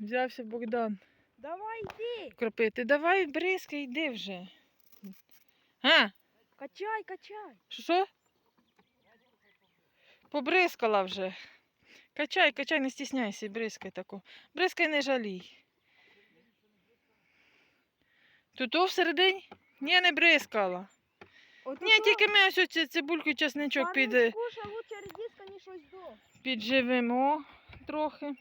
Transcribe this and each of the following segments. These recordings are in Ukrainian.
Взявся Богдан Давай йди. кропити. Давай бризкай, йди вже. А, Качай, качай. що, що? Побризкала вже. Качай, качай, не стісняйся, бризкай таку. Бризкай, не жалій. Тут о всередині? Ні, не бризкала. От Ні, тільки ми ось оці цибульку, часничок під, е, Куша лучше редиска, ніж щось до. підживемо трохи. Бо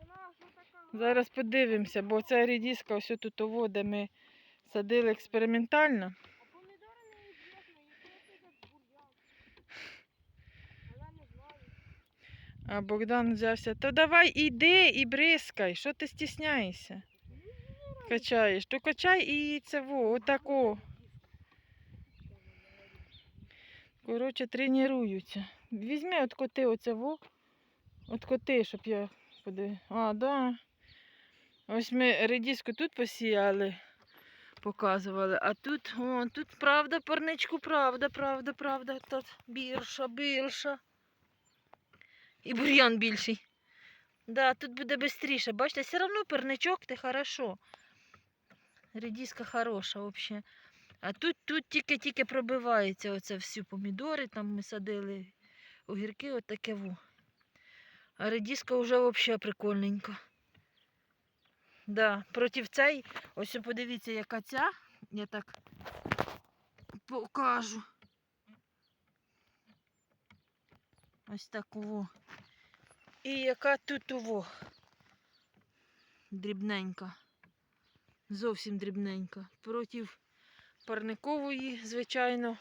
Вона ж така. Зараз подивимося, бо ця рідіска ось тут того, де ми садили експериментально. А Богдан взявся. То давай іди і бризкай, що ти стісняєшся? Качаєш, то качай і це во, отако. Коротше, тренуються. Візьми от коти оце во. От коти, щоб я подив. А, да. Ось ми редиску тут посіяли, показували, а тут, о, тут правда, парничку, правда, правда, правда. Тут більша, більша. І бур'ян більший. Да, тут буде швидше. Бачите, все одно парничок ти хорошо. Редиска хороша взагалі. А тут, тут тільки-тільки пробивається оце всі помідори, там ми садили огірки, от во. А редиска вже взагалі прикольненька. Да, проти цей, ось подивіться, яка ця, я так покажу. Ось таку. І яка тут ово. Дрібненька. Зовсім дрібненька. Проти парникової, звичайно,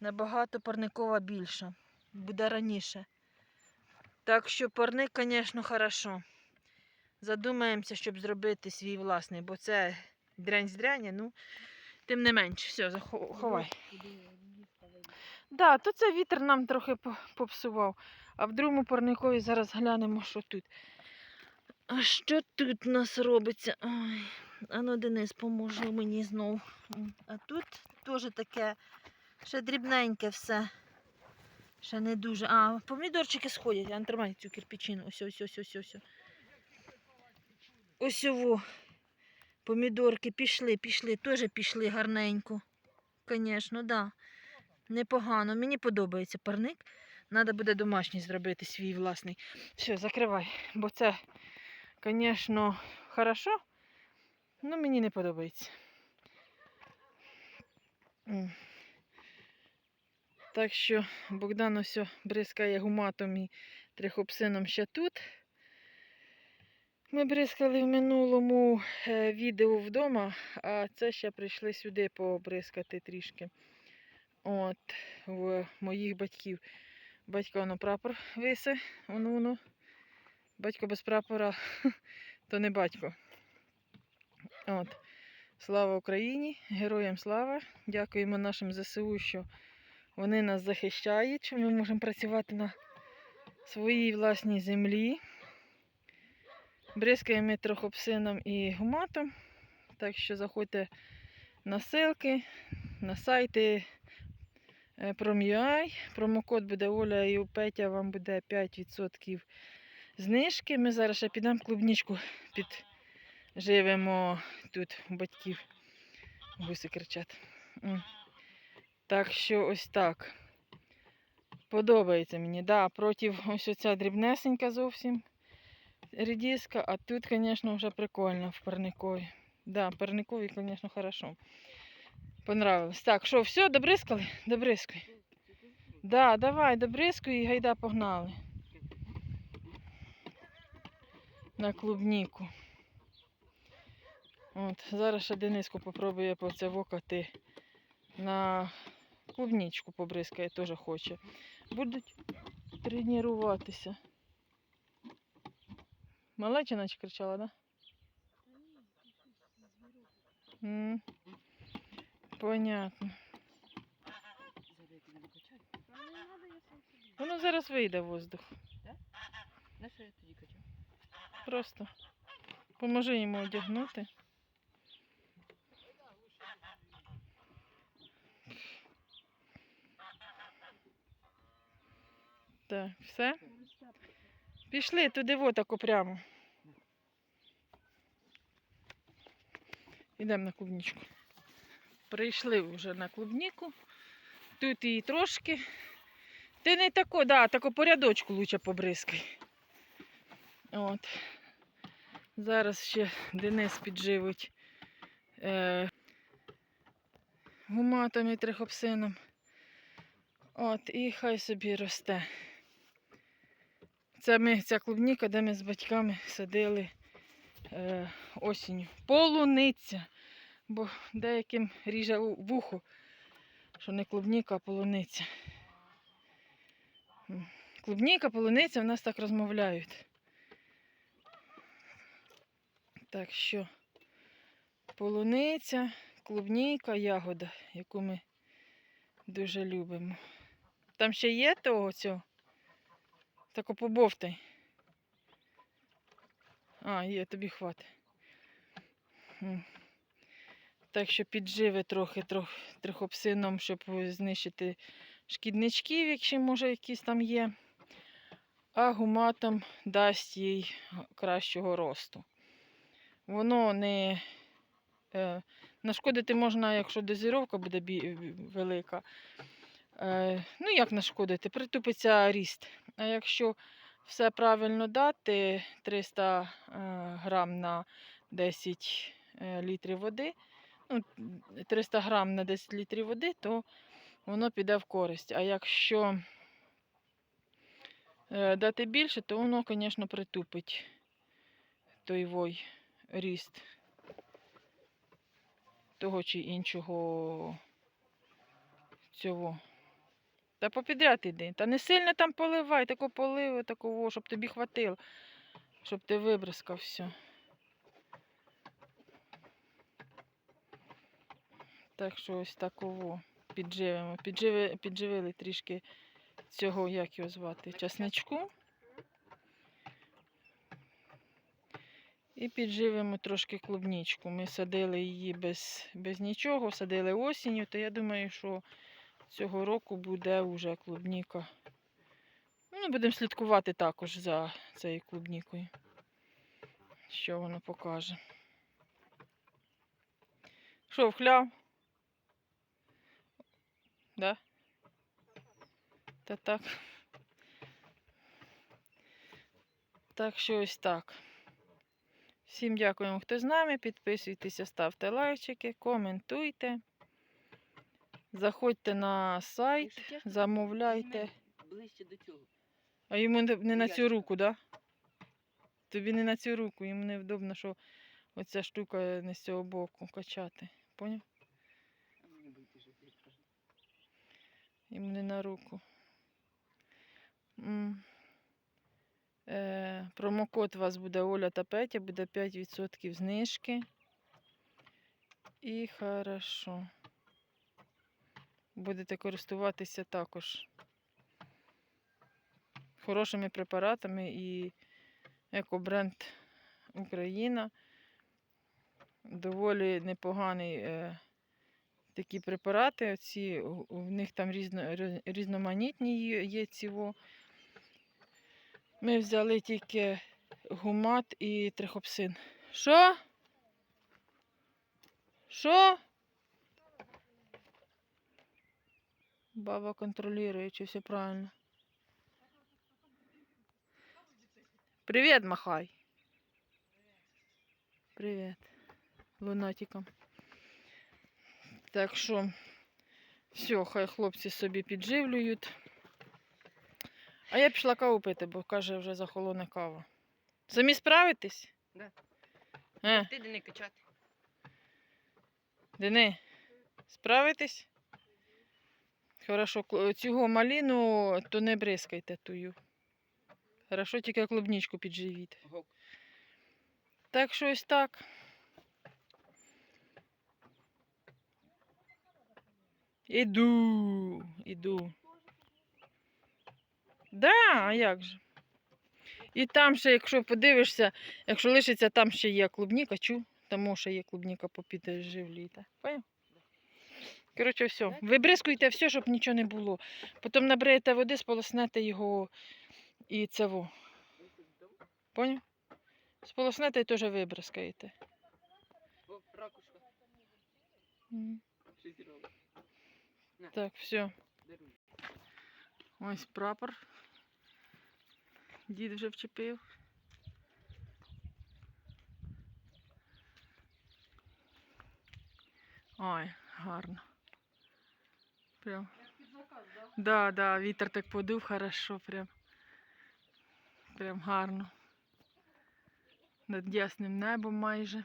набагато парникова більша. Буде раніше. Так що парник, звісно, хорошо. Задумаємося, щоб зробити свій власний, бо це дрянь з дряня, ну, тим не менш, все, заховай. Да, то це вітер нам трохи попсував. А в другому парникові зараз глянемо, що тут. А що тут у нас робиться? Ой, а ну Денис, поможе мені знов. А тут теж таке ще дрібненьке все. Ще не дуже. А, помідорчики сходять. А, тримай цю кирпичину. Ось, ось, ось, ось, ось. Ось ово. Помідорки пішли, пішли, теж пішли гарненько. Звісно, да. Непогано. Мені подобається парник. Треба буде домашній зробити свій власний. Все, закривай. Бо це, звісно, хорошо, але мені не подобається. Так що Богдан ось бризкає гуматом і трихопсином ще тут. Ми бризкали в минулому е, відео вдома, а це ще прийшли сюди побризкати трішки. От, в моїх батьків. Батько воно прапор висе, воно воно. Батько без прапора то не батько. От. Слава Україні! Героям слава! Дякуємо нашим ЗСУ, що вони нас захищають, що ми можемо працювати на своїй власній землі. Бризкаємо трохопсином і гуматом. Так що заходьте на ссылки, на сайти е, Prom.ua. Промокод буде Оля і у Петя вам буде 5% знижки. Ми зараз ще підемо клубничку підживемо тут у батьків. Гуси кричать. Так що ось так. Подобається мені. Да, проти ось оця дрібнесенька зовсім редиска, а тут, звісно, вже прикольно в парникові. Да, парникові, звісно, хорошо. Понравилось. Так, що, все, добризкали? Добризкай. Да, давай, добризкуй і гайда погнали. На клубніку. От, зараз ще Дениску попробує поцявокати на клубнічку побризкає, теж хоче. Будуть тренуватися. Малеча наче кричала, так? Да? М, Понятно. Воно зараз вийде воздух. На що я тоді качу? Просто поможи йому одягнути. Так, все. Пішли туди в отаку прямо. Йдемо на клубничку. Прийшли вже на клубніку. Тут її трошки. Ти не тако, да, тако по рядочку лучше побризкай. От. Зараз ще Денис підживить е, гуматом і трихопсином. От, і хай собі росте. Це ми, ця клубніка, де ми з батьками садили е, осінню. Полуниця. Бо деяким ріже вухо, що не клубніка, а полуниця. Клубніка, полуниця в нас так розмовляють. Так що полуниця, клубніка, ягода, яку ми дуже любимо. Там ще є того цього? Так побовтай. А, є, тобі хватить. Так що підживе трохи трохи трихопсином, щоб знищити шкідничків, якщо може якісь там є. А гуматом дасть їй кращого росту. Воно не е, нашкодити можна, якщо дозіровка буде бі- велика. Е, ну, як нашкодити? Притупиться ріст. А якщо все правильно дати, 300 е, грам на 10 е, літрів води, ну, 300 грам на 10 літрів води, то воно піде в користь. А якщо е, дати більше, то воно, звісно, притупить той вой ріст того чи іншого цього. Та попідряд іди. Та не сильно там поливай, тако поливи, такого, щоб тобі хватило, щоб ти вибризкав все. Так що ось такого підживимо. Підживи, підживили трішки цього, як його звати, часничку. І підживимо трошки клубничку. Ми садили її без, без нічого, садили осінню, то я думаю, що цього року буде вже клубніка. Ну, будемо слідкувати також за цією клубнікою. Що воно покаже. Що, вхляв? Да? Та так. Так що ось так. Всім дякуємо, хто з нами. Підписуйтеся, ставте лайчики, коментуйте. Заходьте на сайт, замовляйте. Ближче до цього. А йому не, не на цю руку, да? Тобі не на цю руку, йому невдобно, що оця штука не з цього боку качати. Поняв? Йому не на руку. М. Е, промокод у вас буде Оля та Петя, буде 5% знижки. І хорошо. Будете користуватися також хорошими препаратами і екобренд Україна. Доволі непоганий е, такі препарати. Оці, у них там різно, різноманітні є ціво. Ми взяли тільки гумат і трихопсин. Що? Що? Баба контролює, чи все правильно. Привіт, махай. Привіт. Лунатиком. Так що, все, хай хлопці собі підживлюють. А я пішла каву пити, бо каже, вже захолоне кава. Самі справитесь? Да. Е, Ти де качати. Дени, справитесь? Хорошо, цього маліну то не бризкайте тую. Хорошо, тільки клубничку підживіть. Так що ось так. Іду, іду. Да, а як же? І там ще, якщо подивишся, якщо лишиться, там ще є клубніка, чу, там ще є клубніка попід живліта. Поняв? Коротше, все. Вибризкуйте все, щоб нічого не було. Потім наберете води, сполоснете його і цево. Поняв? Сполоснете і теж вибризкаєте. Так, все. Ось прапор. Дід вже вчепив. Ой, гарно. Прям. Як заказ, да? Да, да, вітер так подув хорошо, прям. Прям гарно. Над ясним небом майже.